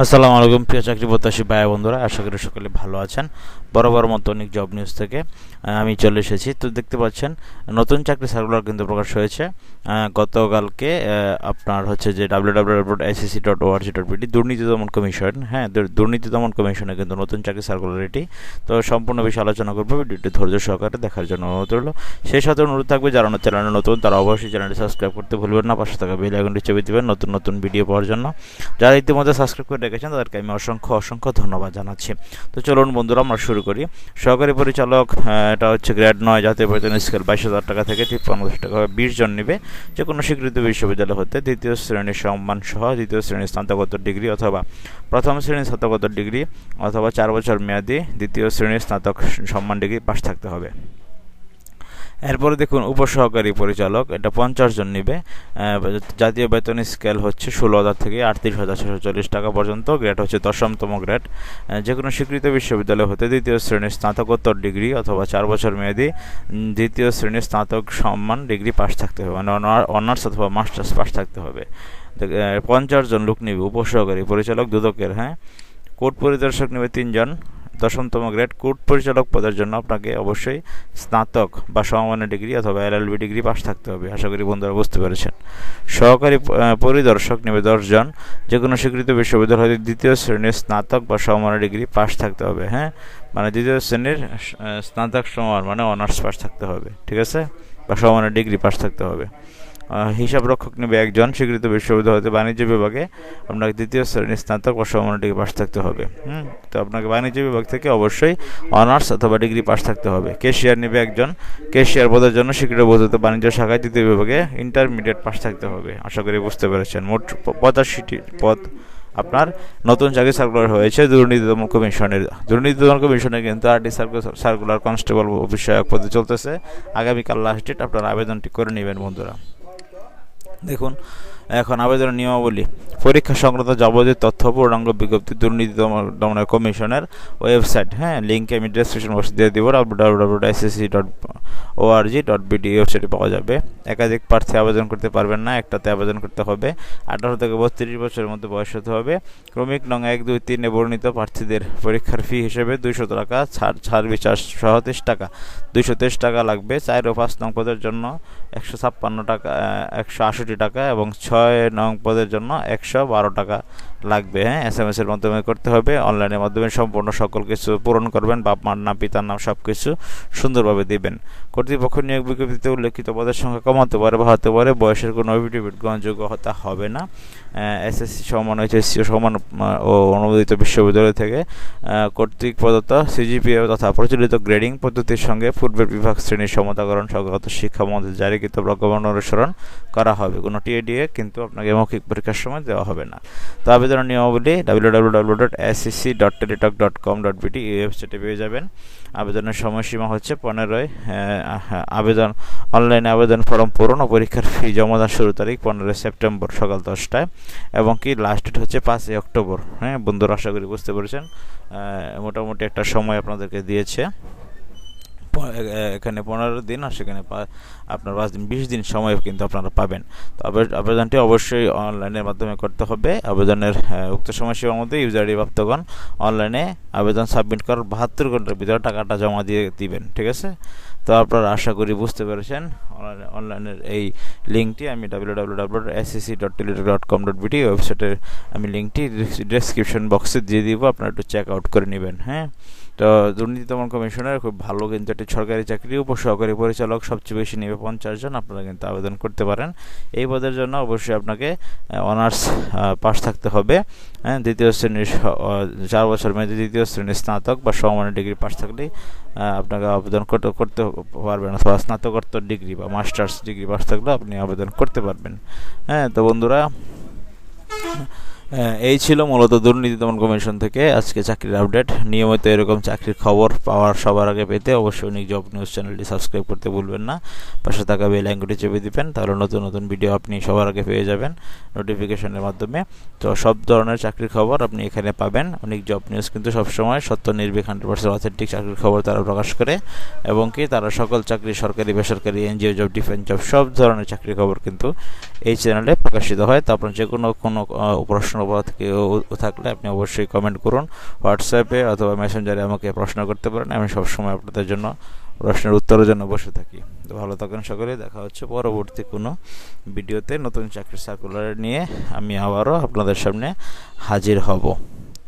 আসসালামু আলাইকুম, প্রিয় চাকরি প্রত্যাশী ভাই বন্ধুরা, আশা করি সকলে ভালো আছেন। বড় মতো অনেক জব নিউজ থেকে আমি চলে এসেছি। তো দেখতে পাচ্ছেন, নতুন চাকরি সার্কুলার কিন্তু প্রকাশ হয়েছে। গতকালকে আপনার হচ্ছে যে W W dot SSC dot ORG dot BD দুর্নীতি দমন কমিশন হ্যাঁ দুর্নীতি দমন কমিশনে কিন্তু নতুন চাকরি সার্কুলার এটি তো সম্পূর্ণ বিষয়ে আলোচনা করব, ভিডিওটি ধৈর্য সহকারে দেখার জন্য অনুরোধ রইল। সেই সাথে অনুরোধ থাকবে, যারা আমার চ্যানেলে নতুন, তারা অবশ্যই চ্যানেলটি সাবস্ক্রাইব করতে ভুলবেন না। পাশে থাকা বেল আইকনটি চেপে দেবেন নতুন নতুন ভিডিও পাওয়ার জন্য। যারা ইতিমধ্যে সাবস্ক্রাইব করে রেখেছেন তাদেরকে আমি অসংখ্য অসংখ্য ধন্যবাদ জানাচ্ছি। তো চলুন বন্ধুরা, আমরা শুরু করি। সহকারী পরিচালক এটা হচ্ছে গ্রেড নয়, জাতীয় বেতন স্কেল বাইশ হাজার টাকা থেকে তিপ্পান্ন হাজার টাকা। বিশ জন নেবে যে কোনো স্বীকৃত বিশ্ববিদ্যালয় হতে দ্বিতীয় শ্রেণির সম্মান সহ দ্বিতীয় শ্রেণির স্নাতকোত্তর ডিগ্রি অথবা প্রথম শ্রেণির স্নাতকোত্তর ডিগ্রি অথবা চার বছর মেয়াদি দ্বিতীয় শ্রেণির স্নাতক সম্মান ডিগ্রি পাশ থাকতে হবে। এরপরে দেখুন উপসহকারী পরিচালক, এটা পঞ্চাশ জন নিবে। জাতীয় বেতন স্কেল হচ্ছে ষোলো হাজার থেকে আটত্রিশ হাজার ছশো চল্লিশ টাকা পর্যন্ত। গ্রেড হচ্ছে দশমতম গ্রেড যে কোনো স্বীকৃত বিশ্ববিদ্যালয় হতে দ্বিতীয় শ্রেণির স্নাতকোত্তর ডিগ্রি অথবা চার বছর মেয়াদি দ্বিতীয় শ্রেণির স্নাতক সম্মান ডিগ্রি পাশ থাকতে হবে মানে অনার্স অথবা মাস্টার্স পাশ থাকতে হবে। পঞ্চাশ জন লোক নিবে, উপসহকারী পরিচালক দুদকের হ্যাঁ? কোর্ট পরিদর্শক নেবে তিনজন। দশমতম গ্রেড কোর্ট পরিচালক পদের জন্য আপনাকে অবশ্যই স্নাতক বা সমমানের ডিগ্রি অথবা এল এলএলবি ডিগ্রি পাস থাকতে হবে। আশা করি বন্ধুরা বুঝতে পেরেছেন। সহকারী পরিদর্শক নেবে দশজন। যে কোনো স্বীকৃত বিশ্ববিদ্যালয় হতে দ্বিতীয় শ্রেণির স্নাতক বা সমমানের ডিগ্রি পাস থাকতে হবে হ্যাঁ? মানে দ্বিতীয় শ্রেণির স্নাতক সমান মানে অনার্স পাস থাকতে হবে, ঠিক আছে? বা সমমানের ডিগ্রি পাস থাকতে হবে। আহ, হিসাব রক্ষক নেবে একজন স্বীকৃত বিশ্ববিদ্যালয় হতে বাণিজ্য বিভাগে আপনাকে দ্বিতীয় শ্রেণির স্নাতক বা ডিগ্রি পাস থাকতে হবে। হুম? তো আপনাকে বাণিজ্য বিভাগ থেকে অবশ্যই অনার্স অথবা ডিগ্রি পাশ থাকতে হবে। কেশিয়ার নেবে একজন কেশিয়ার পদের জন্য স্বীকৃত বোধহতে বাণিজ্য শাখায় দ্বিতীয় বিভাগে ইন্টারমিডিয়েট পাশ থাকতে হবে। আশা করি বুঝতে পেরেছেন। মোট পঁচাশিটি পদ আপনার নতুন চাকরি সার্কুলার হয়েছে দুর্নীতি দমন কমিশনের দুর্নীতি দমন কমিশনে কিন্তু আরটি সার্কুলার কনস্টেবল বিষয়ক পদে চলতেছে। আগামীকাল লাস্ট ডেট আপনার আবেদনটি করে নেবেন বন্ধুরা। দেখুন, এখন আবেদনের নিয়মাবলী। পরীক্ষা সংক্রান্ত যাবতীয় তথ্য, পূর্ণাঙ্গ বিজ্ঞপ্তি, দুর্নীতি দমনের কমিশনের ওয়েবসাইট। হ্যাঁ লিঙ্কে আমি ডিসক্রিপশন বক্সে দিয়ে দিব W W W SSC dot ORG dot BD ওয়েবসাইটে পাওয়া যাবে। একাধিক প্রার্থী আবেদন করতে পারবেন না, একটাতে আবেদন করতে হবে। আঠারো থেকে বত্রিশ বছরের মধ্যে বয়স হতে হবে। ক্রমিক নং এক, দুই, তিনে বর্ণিত প্রার্থীদের পরীক্ষার ফি হিসেবে দুইশো টাকা, ছাড় ছাড় বিচার সহ তেইশ টাকা। দুইশো তেইশ টাকা লাগবে চার ও পাঁচ নং পদের জন্য একশো ছাপ্পান্ন টাকা একশো আষট্টি টাকা এবং ছয় নং পদের জন্য একশো বারো টাকা লাগবে। হ্যাঁ এস এম এস এর মাধ্যমে করতে হবে। অনলাইনের মাধ্যমে সম্পূর্ণ সকল কিছু পূরণ করবেন। বাপ, মার নাম, পিতার নাম সব কিছু সুন্দরভাবে দিবেন। কর্তৃপক্ষ নিয়োগ বিজ্ঞপ্তিতে উল্লেখিত পদের সংখ্যা কমাতে পারে বা হতে পারে, বয়সের কোনো এফিডেভিট গ্রহণযোগ্য হতা হবে না। এসএসসি সমান এইচএসসি সমান ও অনুমোদিত বিশ্ববিদ্যালয় থেকে কর্তৃক প্রদত্ত সিজিপিএ তথা প্রচলিত গ্রেডিং পদ্ধতির সঙ্গে পূর্বের বিভাগ শ্রেণির সমতাকরণ সংক্রান্ত শিক্ষা মন্ত্রী জারিকৃত প্রজ্ঞাপন অনুসরণ করা হবে। কোনো টিএডিএ কিন্তু আপনাকে মৌখিক পরীক্ষার সময় দেওয়া হবে না। তো আবেদনের নিয়মাবলী W W W dot SSC dot Teletalk dot com dot BT এই ওয়েবসাইটে পেয়ে যাবেন। আবেদনের সময়সীমা হচ্ছে পনেরোই আবেদন, অনলাইনে আবেদন ফর্ম পূরণ ও পরীক্ষার ফি জমা দেওয়ার শুরু তারিখ পনেরোই সেপ্টেম্বর সকাল দশটায় এবং কি লাস্ট ডেট হচ্ছে পাঁচই অক্টোবর। হ্যাঁ বন্ধুরা, আশা করি বুঝতে পেরেছেন। মোটামুটি একটা সময় আপনাদেরকে দিয়েছে। এখানে পনেরো দিন আর সেখানে আপনার পাঁচ দিন, বিশ দিন সময় কিন্তু আপনারা পাবেন। তো আবেদনটি অবশ্যই অনলাইনের মাধ্যমে করতে হবে। আবেদনের উক্ত সময়সীমার মধ্যে ইউজার প্রাপ্তগণ অনলাইনে আবেদন সাবমিট করার বাহাত্তর ঘণ্টার ভিতরে টাকাটা জমা দিয়ে দিবেন, ঠিক আছে? তো আপনারা আশা করি বুঝতে পেরেছেন। অনলাইনে, অনলাইনের এই লিঙ্কটি আমি W W W SSC dot Teletalk dot com dot BT ওয়েবসাইটের আমি লিঙ্কটি ডেসক্রিপশন বক্সে দিয়ে দিব। আপনারা একটু চেক আউট করে নেবেন হ্যাঁ? তো দুর্নীতি দমন কমিশনের, খুব ভালো কিন্তু একটি সরকারি চাকরি, উপসহকারী পরিচালক, সবচেয়ে বেশি নেবে পঞ্চাশ জন, আপনারা কিন্তু আবেদন করতে পারেন। এই পদের জন্য অবশ্যই আপনাকে অনার্স পাস থাকতে হবে। হ্যাঁ দ্বিতীয় শ্রেণির চার বছর মেয়াদী দ্বিতীয় শ্রেণির স্নাতক বা সমমানের ডিগ্রি পাস থাকলেই আপনাকে আবেদন করতে করতে পারবেন অথবা স্নাতকোত্তর ডিগ্রি বা মাস্টার্স ডিগ্রি পাস থাকলে আপনি আবেদন করতে পারবেন। হ্যাঁ তো বন্ধুরা এই ছিল মূলত দুর্নীতি দমন কমিশন থেকে আজকে চাকরির আপডেট। নিয়মিত এরকম চাকরির খবর পাওয়ার সবার আগে পেতে অবশ্যই উনি জব নিউজ চ্যানেলটি সাবস্ক্রাইব করতে ভুলবেন না। পাশে থাকা বেল আইকনটি চেপে দিবেন, তাহলে নতুন নতুন ভিডিও আপনি সবার আগে পেয়ে যাবেন নোটিফিকেশনের মাধ্যমে। তো সব ধরনের চাকরির খবর আপনি এখানে পাবেন। অনেক জব নিউজ কিন্তু সবসময় সত্য, নির্ভীক, হান্ড্রেড পার্সেন্ট অথেন্টিক চাকরির খবর তারা প্রকাশ করে এবং কি তারা সকল চাকরি সরকারি, বেসরকারি, এনজিও জব, ডিফেন্স জব সব ধরনের চাকরির খবর কিন্তু এই চ্যানেলে প্রকাশিত হয়। তো আপনার যে কোনো কোনো প্রশ্ন অনুবাদ কেউ থাকলে আপনি অবশ্যই কমেন্ট করুন। হোয়াটসঅ্যাপে অথবা মেসেঞ্জারে আমাকে প্রশ্ন করতে পারেন। আমি সবসময় আপনাদের জন্য প্রশ্নের উত্তরের জন্য বসে থাকি। তো ভালো থাকেন সকলে। দেখা হচ্ছে পরবর্তী কোনো ভিডিওতে নতুন চাকরির সার্কুলার নিয়ে আমি আবারও আপনাদের সামনে হাজির হব।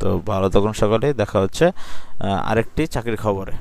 তো ভালো থাকুন সকলে। দেখা হচ্ছে আরেকটি চাকরির খবরে।